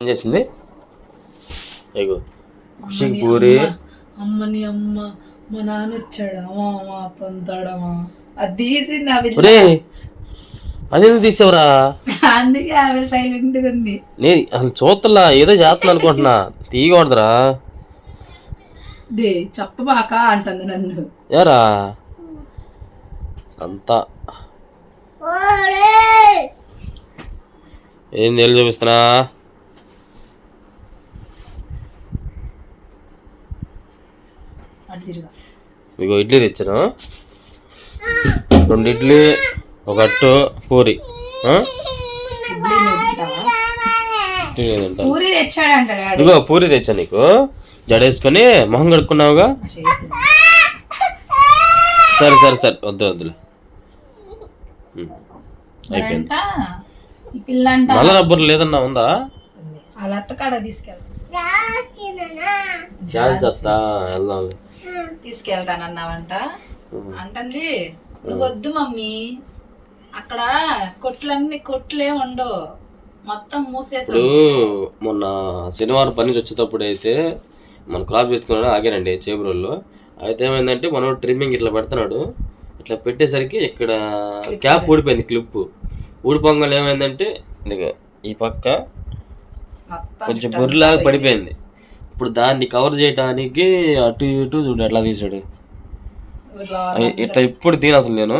ఏం చేసింది? ఇగో ఖుషి పూరి అమ్మని అమ్మ మా నాన్న వచ్చాడమా మా తంతాడమా అది తీసింది ఒరే అదేందుకు తీసావురా? అందుకే ఆమె సైలెంట్ ఉంది. నేను అసలు చూస్తలా ఏదో చేస్తున్నా అనుకుంటున్నా. తీయకూడదురా. దే చెప్పబాక అంటుంది నన్ను. ఏరా? అంతా. ఏం నీళ్ళు చూపిస్తున్నా? అటు తిరుగా. మీకు ఇడ్లీ తెచ్చాను. రెండు ఇడ్లీ ఒక అట్టు పూరి. పూరి తెచ్చాడంట పూరి తెచ్చా నీకు? జడేసుకొని మొహం కడుక్కున్నావుగా? సరే సరే సరే. వద్దు వద్దులే. అయిపోయింది. నల్ల రబ్బర్ లేదన్నా ఉందా? వాళ్ళ అత్త కాడ తీసుకెళ్తా ఛాన్స్ వస్తా వెళ్దాం తీసుకెళ్తానన్నావంట. అంటుంది నువ్వు వద్దు మమ్మీ. అక్కడ కొట్లన్నీ కొట్లే ఉండవు. మొత్తం మూసేసి. మొన్న శనివారం పని వచ్చేటప్పుడు అయితే మన క్రాప్ ఎత్తుకున్నాడు ఆగానండి చేబురోళ్ళు. అయితే ఏమైందంటే మనం ట్రిమ్మింగ్ ఇట్లా పెడుతున్నాడు. ఇట్లా పెట్టేసరికి ఇక్కడ క్యాప్ ఊడిపోయింది. క్లిప్ ఊడిపోగానే ఏమైందంటే ఈ పక్క కొంచెం బొర్రెలాగా పడిపోయింది. ఇప్పుడు దాన్ని కవర్ చేయడానికి అటు ఇటు చూడు ఎట్లా తీసాడు. ఇట్లా ఇప్పుడు తీను అసలు నేను.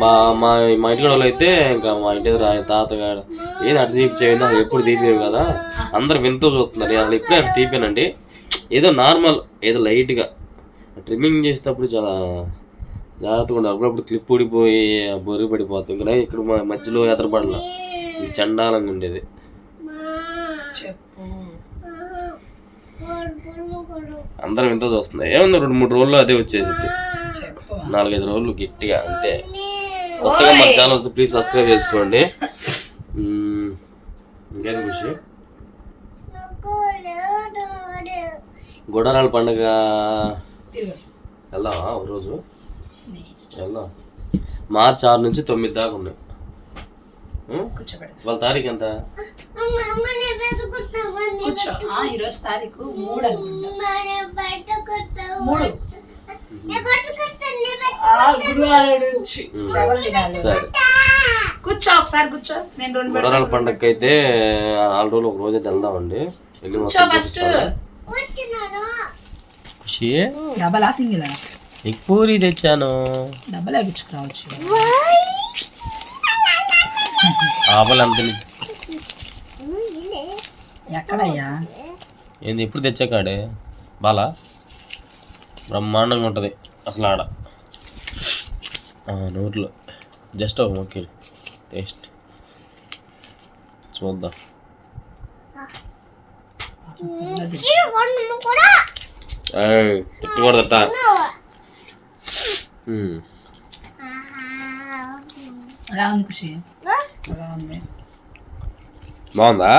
మా మా మా ఇంటి వాళ్ళు అయితే ఇంకా మా ఇంటి ఆయన తాతగాడు ఏది అటు తీపిచ్చేది అసలు ఎప్పుడు తీసేవి కదా? అందరు వింతూ చూస్తున్నారు. అసలు ఇప్పుడే అటు తీపానండి. ఏదో నార్మల్ ఏదో లైట్గా ట్రిమ్మింగ్ చేసేటప్పుడు చాలా జాగ్రత్తగా ఉండాలి. అప్పుడప్పుడు క్లిప్ ఊడిపోయి బొరుగు పడిపోతుంది. ఇంకా ఇక్కడ మా మధ్యలో ఎదరపడలా. చండాలంగా ఉండేది చెప్పు అందరం వింత చూస్తుంది ఏముంది రెండు మూడు రోజుల్లో అదే వచ్చేసింది నాలుగైదు రోజులు గట్టిగా అంతే. కొత్తగా మన ఛానల్ వస్తే ప్లీజ్ సబ్స్క్రైబ్ చేసుకోండి. ఇంకేంటి ఖుషి గుడారాల పండుగ. తిరుగు. వెళ్దామా ఒక రోజు నీ ఇష్టం. వెళ్దాం. మార్చి ఆరు నుంచి తొమ్మిది దాకా ఉన్నాయి. వాళ్ళ తారీఖు ఎంత? కూర్చో. ఆ, ఈరోజు తారీఖు మూడు అనుకుంటా. మూడు. ఆ, గురువారం నుంచి శ్రవణ దినాలు. సరే. కూర్చో ఒకసారి కూర్చో. నేను రెండు. గుడారాల పండుగకి అయితే నాలుగు రోజులు ఒక రోజు అయితే వెళ్దామండి వెళ్ళి కూర్చో మొత్తం ఫస్ట్. డబలా సింగిల్? నీకు పూరి తెచ్చాను. డబల్ వేపించుకురావచ్చు ఆపలు ఎంత ఎక్కడయ్యా? ఏంది ఎప్పుడు తెచ్చాకాడే? బాలా? బ్రహ్మాండంగా ఉంటుంది అసలు ఆడ. నోట్లో. జస్ట్ ఒక మొక్కి టేస్ట్. చూద్దాం. తిట్టకూడదట. ఎలా ఉంది ఎలా ఉంది బాగుందా.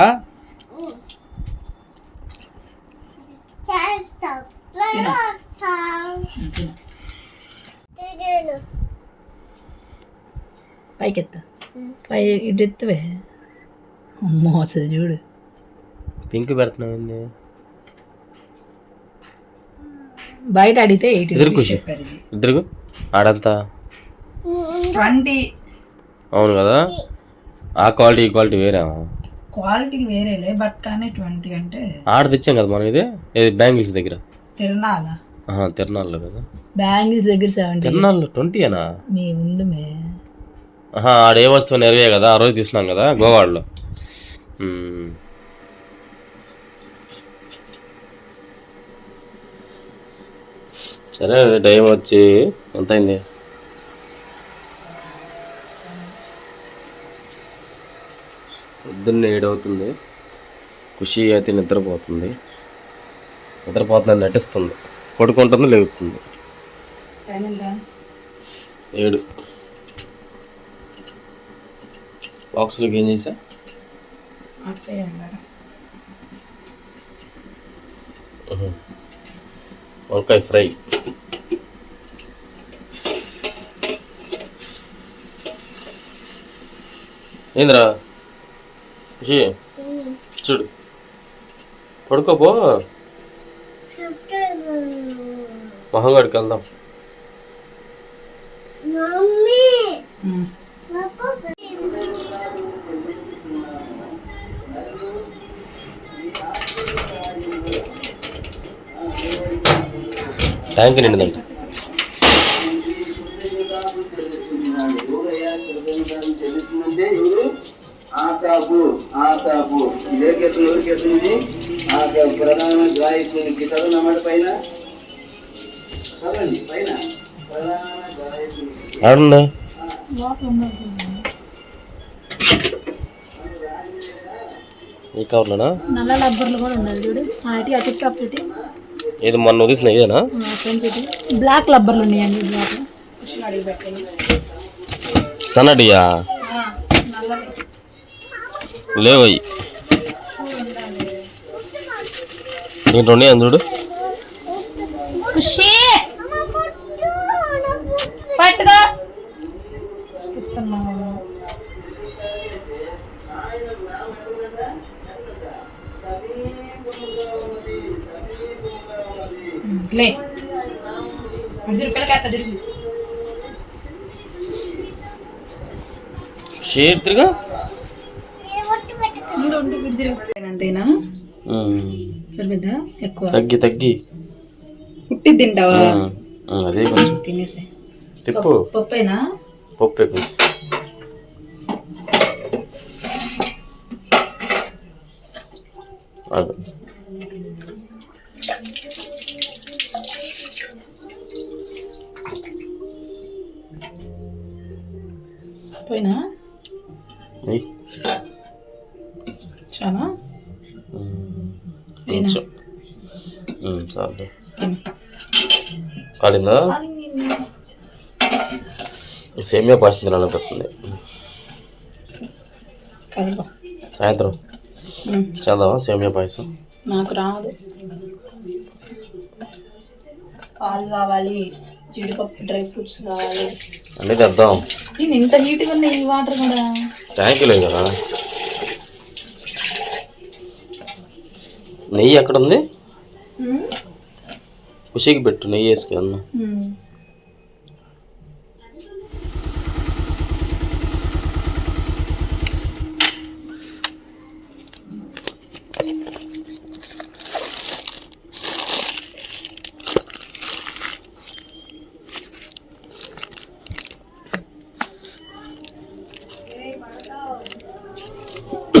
పైకెత్త. పై ఇటు ఎత్తువే అమ్మో అసలు చూడు. పింక్ పెడుతున్నావు ఏంది? బయట అడిగితే ఎయిటీ ఇద్దరు ఆడంతా? ట్వంటీ అవును కదా? ఆ క్వాలిటీ ఈ క్వాలిటీ వేరే క్వాలిటీ వేరేలే బట్ కానీ ట్వంటీ అంటే ఆడ తెచ్చాం కదా మనం ఇది? ఏది బ్యాంగిల్స్ దగ్గర. తిరునాల. ఆహా, తిరునాళ్ళలో కదా. బ్యాంగిల్స్ దగ్గర సెవెంటీ తిరునాళ్ళు ట్వంటీయేనా? నీ ఉంది మే. ఆడ ఏ వస్తువు నెరవే కదా ఆ రోజు తీసుకున్నాం కదా గోవాడలో. సరే టైం వచ్చి ఎంత అయింది? పొద్దున్న ఏడవుతుంది. ఖుషి అయితే నిద్రపోతుంది. నిద్రపోతుందని నటిస్తుంది. పడుకుంటుంది లేగుతుంది. ఏడు. బాక్స్లోకి ఏం చేసా వంకాయ ఫ్రై. ఏంద్రా? చూడు. పడుకోపో. మొహం గడికి వెళ్దాం. ట్యాంక్ నిండిందంట ప్రధాన గాయకునికి చదువునమాట పైన? చదవండి పైన. ప్రధాన గాయకునికి ఆడుందా? ఈ కవర్లోనా? నల్ల రబ్బర్లు కూడా ఉండాలి చూడు. ఇటు ఇది మొన్న వదిసిన ఇదేనా? బ్లాక్ రబ్బర్లు ఉన్నాయండి బ్లాక్. సన్నడియా లేవు అవి ఖుషి. పట్టుకో. లే. తిరిగా. తిరుగు. అంతేనా? సరిపోద్దా ఎక్కువ. తగ్గి తగ్గి. పుట్టి తింటావా? అదే కొంచెం. తినేసే. తిప్పు. పప్పేనా? పప్పు కొంచెం. పోయినా. చాలా కొంచెం చాలు. కాలిందా సేమియా పాయసం కలుపు సాయంత్రం. చేద్దామా సేమియా పాయసం నాకు రాదు పాలు కావాలి జీడిపప్పు డ్రై ఫ్రూట్స్ కావాలి అన్నీ తెద్దాం నేను ఇంత నీట్గా ఉన్నాయి ఈ వాటర్ కూడా ట్యాంక్ లేదు కదా నెయ్యి ఎక్కడ ఉంది. ఖుషికి పెట్టు నెయ్యి వేసుకు అన్న.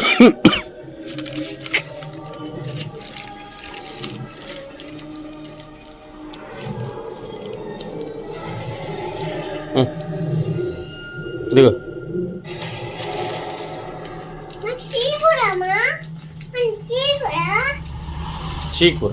ఇదిగో. చీకూర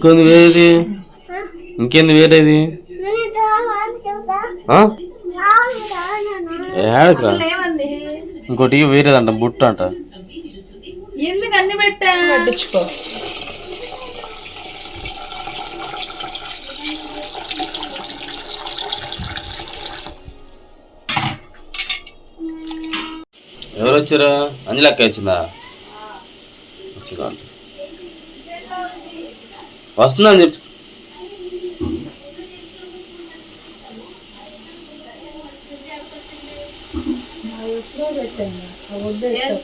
ఇంకొంది వేరేది? ఇంకేంది వేరేది? ఆ? ఏడకురా ఇంకోటి వేరేదంట బుట్ట అంట. ఎందుకు అన్ని పెట్టా? పట్టించుకో. ఎవరు వచ్చారా? అంజలక్క వచ్చిందా? వచ్చిందా. వస్తుందని చెప్పి.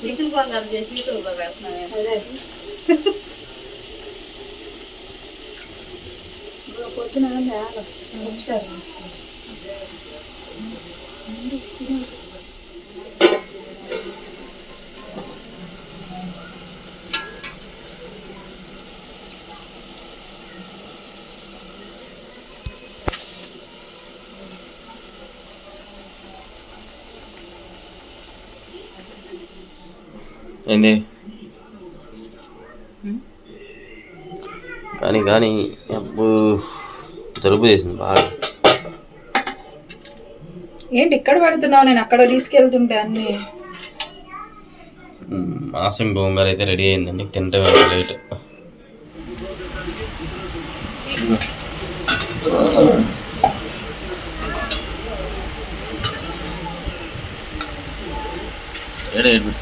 చికెన్ కొందరు చేసి యూట్యూబ్లో పెడుతున్నాను పొద్దున ఒకసారి ఏంది? కానీ కానీ అబ్బో జలుబు చేసింది బాగా. ఏంటి ఇక్కడ పెడుతున్నావు? నేను అక్కడ తీసుకెళ్తుంటే అన్ని. మాసం గోంగూర అయితే రెడీ అయిందండి. తింటే లేట్. ఏడు ఏడు.